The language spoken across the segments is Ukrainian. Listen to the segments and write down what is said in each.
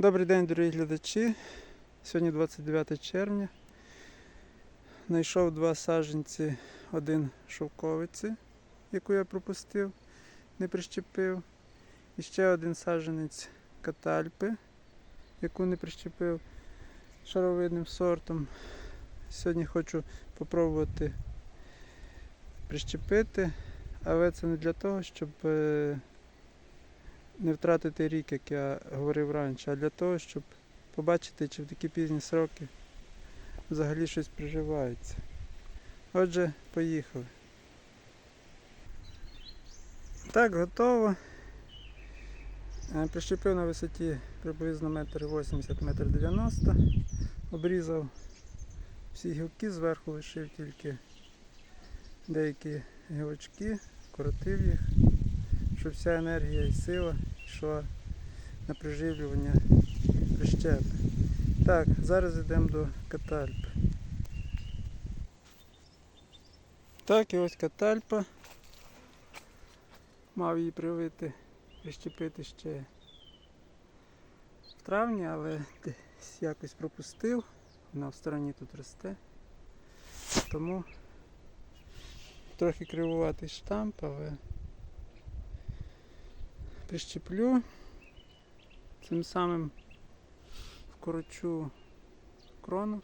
Добрий день, дорогі глядачі. Сьогодні 29 червня. Знайшов два саджанці, один шовковиці, яку я пропустив, не прищепив. І ще один саджанець катальпи, яку не прищепив шаровидним сортом. Сьогодні хочу спробувати прищепити, але це не для того, щоб е, не втратити рік, як я говорив раніше, а для того, щоб побачити, чи в такі пізні сроки взагалі щось приживається. Отже, поїхали. Так, готово. Е, Прищепив на висоті приблизно 1,80 метр 90 Обрізав всі гілки, зверху лишив тільки деякі гілочки, коротив їх, щоб вся енергія і сила йшла на приживлювання прищепи. Так, зараз йдемо до катальпи. Так, і ось катальпа. Мав її привити, прищепити ще в травні, але десь якось пропустив. Вона в стороні тут росте. Тому трохи кривуватий штамп, але прищеплю. Цим самим вкорочу крону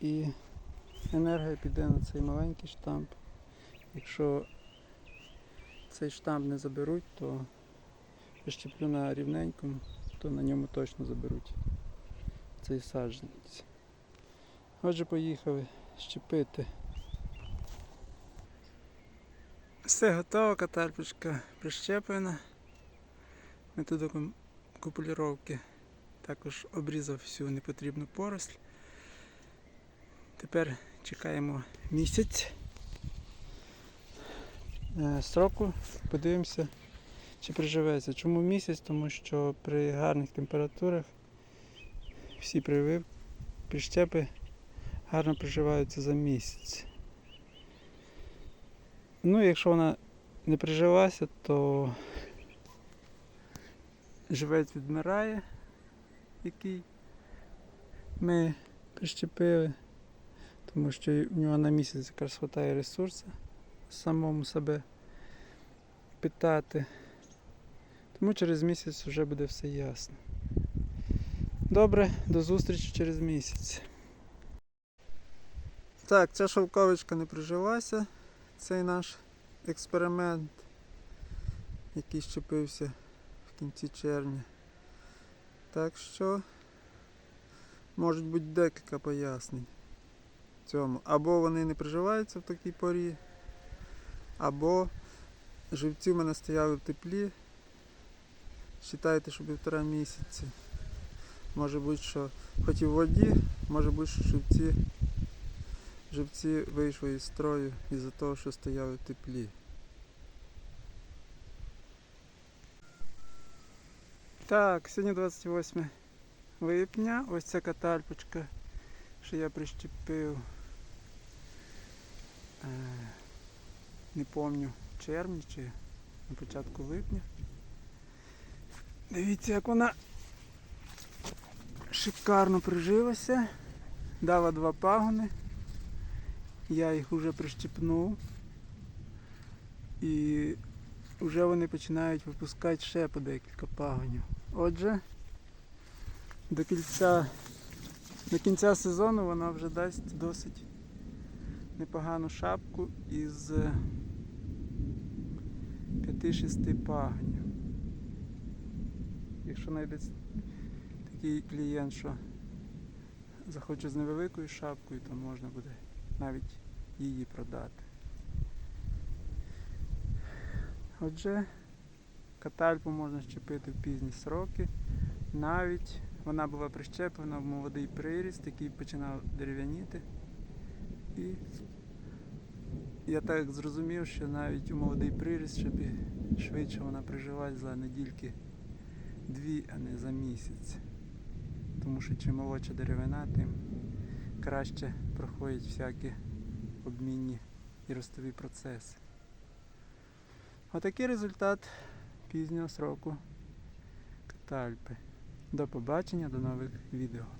і енергія піде на цей маленький штамп. Якщо цей штамп не заберуть, то прищеплю на рівненькому, то на ньому точно заберуть цей саджанець. Отже, поїхали щепити. Все готово, катальпочка прищеплена. Методом купулюровки також обрізав всю непотрібну поросль. Тепер чекаємо місяць е, сроку, подивимося, чи приживеться. Чому місяць? Тому що при гарних температурах всі привив, прищепи гарно приживаються за місяць. Ну, якщо вона не прижилася, то живець відмирає, який ми прищепили, тому що в нього на місяць якраз вистачає ресурсу самому себе питати. Тому через місяць вже буде все ясно. Добре, до зустрічі через місяць. Так, ця шовковичка не прижилася. Цей наш експеримент, який щепився в кінці червня. Так що можуть бути декілька пояснень цьому. Або вони не приживаються в такій порі, або живці в мене стояли в теплі. Считайте, що півтора місяці. Може бути, що хоч і в воді, може бути, що живці, живці вийшли із строю із-за того, що стояли теплі. Так, сьогодні 28 липня. Ось ця катальпочка, що я прищепив. Е, не пам'ятаю, червні чи на початку липня. Дивіться, як вона шикарно прижилася. Дала два пагони. Я їх вже прищепнув. І вже вони починають випускати ще по декілька пагонів. Отже, до кінця, до кінця сезону вона вже дасть досить непогану шапку із 5-6 пагонів. Якщо знайдеться такий клієнт, що захоче з невеликою шапкою, то можна буде навіть її продати. Отже, катальпу можна щепити в пізні сроки. Навіть вона була прищеплена в молодий приріст, який починав дерев'яніти. І я так зрозумів, що навіть у молодий приріст, щоб швидше вона прижилась за недільки дві, а не за місяць. Тому що чим молодша деревина, тим краще проходять всякі обмінні і ростові процеси. Отакий результат пізнього сроку катальпи. До побачення, до нових відео.